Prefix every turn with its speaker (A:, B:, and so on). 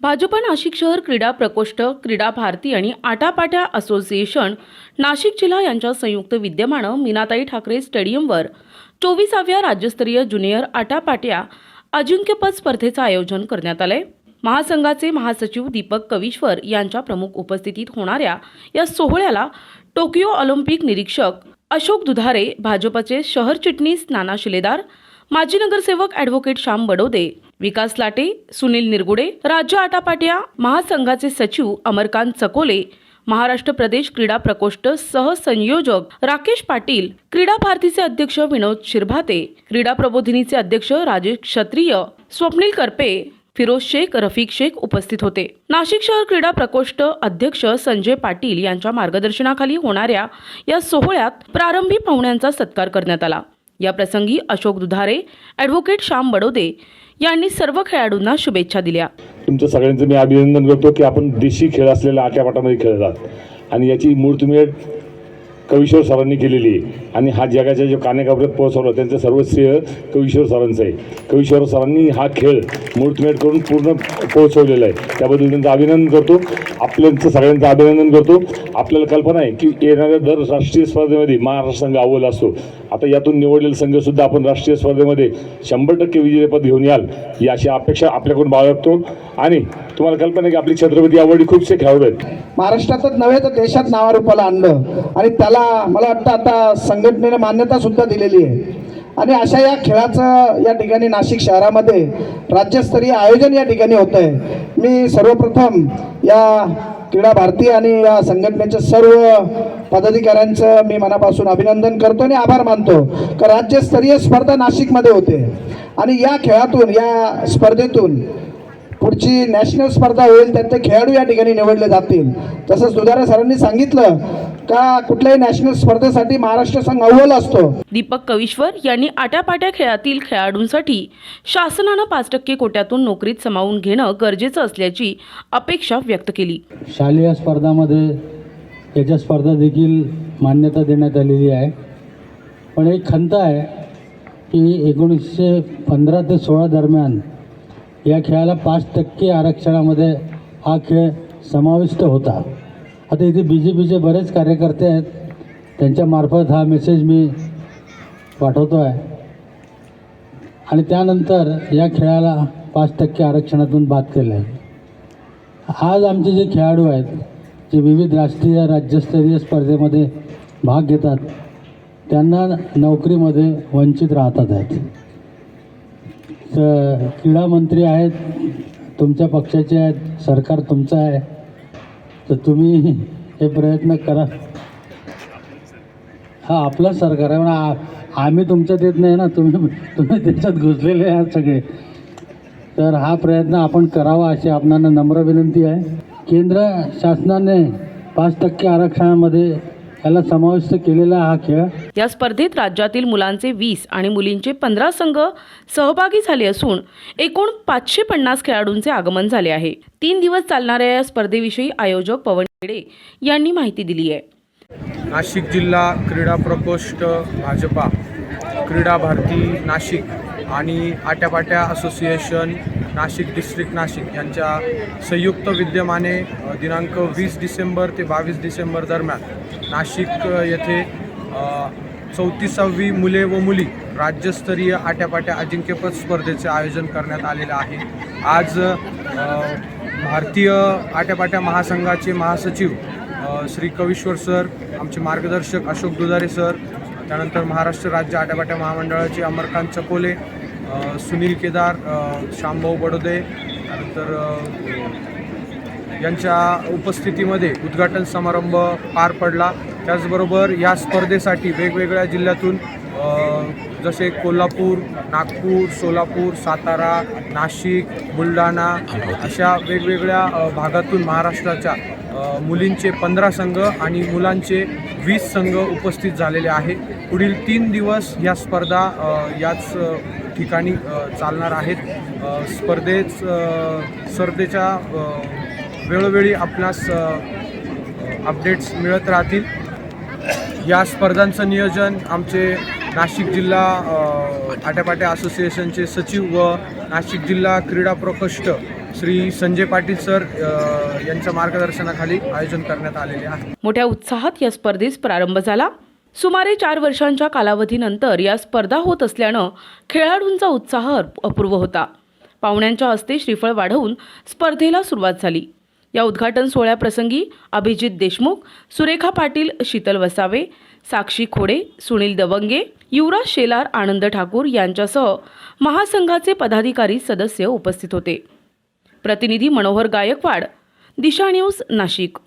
A: भाजप नाशिक शहर क्रीडा प्रकोष्ठ क्रीडा भारती आणि आटापाट्या असोसिएशन नाशिक जिल्हा यांच्या संयुक्त विद्यमानं मीनाताई ठाकरे स्टेडियमवर चोवीसाव्या राज्यस्तरीय ज्युनियर आटापाट्या अजिंक्यपद स्पर्धेचं आयोजन करण्यात आलंय. महासंघाचे महासचिव दीपक कविश्वर यांच्या प्रमुख उपस्थितीत होणाऱ्या या सोहळ्याला टोकियो ऑलिम्पिक निरीक्षक अशोक दुधारे भाजपचे शहर चिटणीस नाना शिलेदार माजी नगरसेवक ॲडव्होकेट श्याम बडोदे विकास लाटे सुनील निरगुडे राज्य आटापाट्या महासंघाचे सचिव अमरकांत चकोले महाराष्ट्र प्रदेश क्रीडा प्रकोष्ठ सहसंयोजक राकेश पाटील क्रीडा भारतीचे अध्यक्ष विनोद शिरभाते क्रीडा प्रबोधिनीचे अध्यक्ष राजेश क्षत्रिय स्वप्नील करपे फिरोज शेख रफिक शेख उपस्थित होते. नाशिक शहर क्रीडा प्रकोष्ठ अध्यक्ष संजय पाटील यांच्या मार्गदर्शनाखाली होणाऱ्या या सोहळ्यात प्रारंभी पाहुण्यांचा सत्कार करण्यात आला. या प्रसंगी अशोक दुधारे ॲडव्होकेट श्याम बडोदे यांनी सर्व खेळाडूंना शुभेच्छा दिल्या.
B: तुमचं सगळ्यांचं मी अभिनंदन करतो की आपण देशी खेळ असलेल्या आट्यापाटामध्ये खेळतात आणि याची मूळ तुम्ही कविश्वर सरांनी केलेली आहे. आणि हा जगाच्या जो कानेकापर्यंत पोहोचवला त्यांचं सर्व श्रेय कविश्वर सरांचं आहे. कविश्वर सरांनी हा खेळ मूर्तमेट करून पूर्ण पोहोचवलेला आहे. त्याबद्दल त्यांचं अभिनंदन करतो. आपल्यांचं सगळ्यांचं अभिनंदन करतो. आपल्याला कल्पना आहे की येणाऱ्या दर राष्ट्रीय स्पर्धेमध्ये महाराष्ट्र संघ अव्वल असतो. आता यातून निवडलेला संघसुद्धा आपण राष्ट्रीय स्पर्धेमध्ये शंभर टक्के विजेतेपद घेऊन याल ही अशी अपेक्षा आपल्याकडून बाळगतो. आणि तुम्हाला कल्पना आहे की आपली छत्रपती आवडी खूपसे खेळाडू आहेत.
C: महाराष्ट्रातच नव्हे तर देशात नावारूपाला आणलं. आणि त्याला मला वाटतं आता संघटनेने मान्यता सुद्धा दिलेली आहे. आणि अशा या खेळाचं या ठिकाणी नाशिक शहरामध्ये राज्यस्तरीय आयोजन या ठिकाणी होतं आहे. मी सर्वप्रथम या क्रीडा भारती आणि या संघटनेच्या सर्व पदाधिकाऱ्यांचं मी मनापासून अभिनंदन करतो आणि आभार मानतो. का राज्यस्तरीय स्पर्धा नाशिकमध्ये होते. आणि या खेळातून या स्पर्धेतून पुढची नॅशनल स्पर्धा होईल त्यातले खेळाडू या ठिकाणी निवडले जातील. तसंच दुधारे सरांनी सांगितलं का कुठल्याही नॅशनल स्पर्धेसाठी महाराष्ट्र संघ अव्वल असतो.
A: दीपक कविश्वर यांनी आट्यापाट्या खेळातील खेळाडूंसाठी शासनानं पाच टक्के कोट्यातून नोकरीत समावून घेणं गरजेचं असल्याची अपेक्षा व्यक्त केली.
D: शालेय स्पर्धामध्ये याच्या स्पर्धा देखील मान्यता देण्यात आलेली आहे. पण एक खंत आहे की एकोणीसशे पंधरा ते सोळा दरम्यान या खेळाला पाच टक्के आरक्षणामध्ये हा खेळ समाविष्ट होता. आता इथे बी जे पीचे बरेच कार्यकर्ते आहेत. त्यांच्यामार्फत हा मेसेज मी पाठवतो आहे आणि त्यानंतर या खेळाला पाच टक्के आरक्षणातून बाद केलं आहे आज आमचे जे खेळाडू आहेत जे विविध राष्ट्रीय राज्यस्तरीय स्पर्धेमध्ये भाग घेतात त्यांना नोकरीमध्ये वंचित राहतात. आहेत क्रीडा मंत्री आहेत तुमच्या पक्षाचे आहेत सरकार तुमचं आहे. तर तुम्ही हे प्रयत्न करा. हा आपलं सरकार आहे म्हणा आ- आम्ही तुमच्यात येत नाही ना तुम्ही तुम्ही त्याच्यात घुसलेले आहात सगळे. तर हा प्रयत्न आपण करावा अशी आपणाला नम्र विनंती आहे. केंद्र शासनाने पाच टक्के आरक्षणामध्ये याला समाविष्ट केलेला हा खेळ.
A: या स्पर्धेत राज्यातील मुलांचे वीस आणि मुलींचे पंधरा संघ सहभागी झाले असून एकूण पाचशे पन्नास खेळाडूंचे आगमन झाले आहे. तीन दिवस चालणाऱ्या या स्पर्धेविषयी आयोजक पवन खेडे यांनी माहिती दिली आहे.
E: नाशिक जिल्हा क्रीडा प्रकोष्ठ भाजपा क्रीडा भारती नाशिक आणि आट्यापाट्या असोसिएशन नाशिक डिस्ट्रिक्ट नाशिक यांच्या संयुक्त विद्यमाने दिनांक वीस डिसेंबर ते बावीस डिसेंबर दरम्यान नाशिक येथे चौतीसावी मुले व मुली राज्यस्तरीय आट्यापाट्या अजिंक्यपद स्पर्धेचे आयोजन करण्यात आलेलं आहे. आज भारतीय आट्यापाट्या महासंघाचे महासचिव श्री कविश्वर सर आमचे मार्गदर्शक अशोक दुधारे सर त्यानंतर महाराष्ट्र राज्य आट्यापाट्या महामंडळाचे अमरकांत चकोले सुनील केदार श्यामभाऊ बडोदे त्यानंतर यांच्या उपस्थितीमध्ये उद्घाटन समारंभ पार पडला. त्याचबरोबर या स्पर्धेसाठी वेगवेगळ्या जिल्ह्यातून जसे कोल्हापूर नागपूर सोलापूर सातारा नाशिक बुलढाणा अशा वेगवेगळ्या भागातून महाराष्ट्राच्या मुलींचे पंधरा संघ आणि मुलांचे वीस संघ उपस्थित झालेले आहे. पुढील तीन दिवस या स्पर्धा याच ठिकाणी चालणार आहेत. स्पर्धेच स्पर्धेच्या वेळोवेळी आपणास अपडेट्स मिळत राहतील. या स्पर्धांचं नियोजन आमचे नाशिक जिल्हा आट्यापाट्या असोसिएशनचे सचिव व नाशिक जिल्हा क्रीडा प्रकोष्ठ श्री संजय पाटील सर यांच्या मार्गदर्शनाखाली आयोजन करण्यात आलेले आहे.
A: मोठ्या उत्साहात या स्पर्धेस प्रारंभ झाला. सुमारे चार वर्षांच्या कालावधीनंतर या स्पर्धा होत असल्यानं खेळाडूंचा उत्साह अपूर्व होता. पाहुण्यांच्या हस्ते श्रीफळ वाढवून स्पर्धेला सुरुवात झाली. या उद्घाटन सोहळ्याप्रसंगी अभिजित देशमुख सुरेखा पाटील शीतल वसावे साक्षी खोडे सुनील दवंगे युवराज शेलार आनंद ठाकूर यांच्यासह महासंघाचे पदाधिकारी सदस्य उपस्थित होते. प्रतिनिधी मनोहर गायकवाड दिशा न्यूज नाशिक.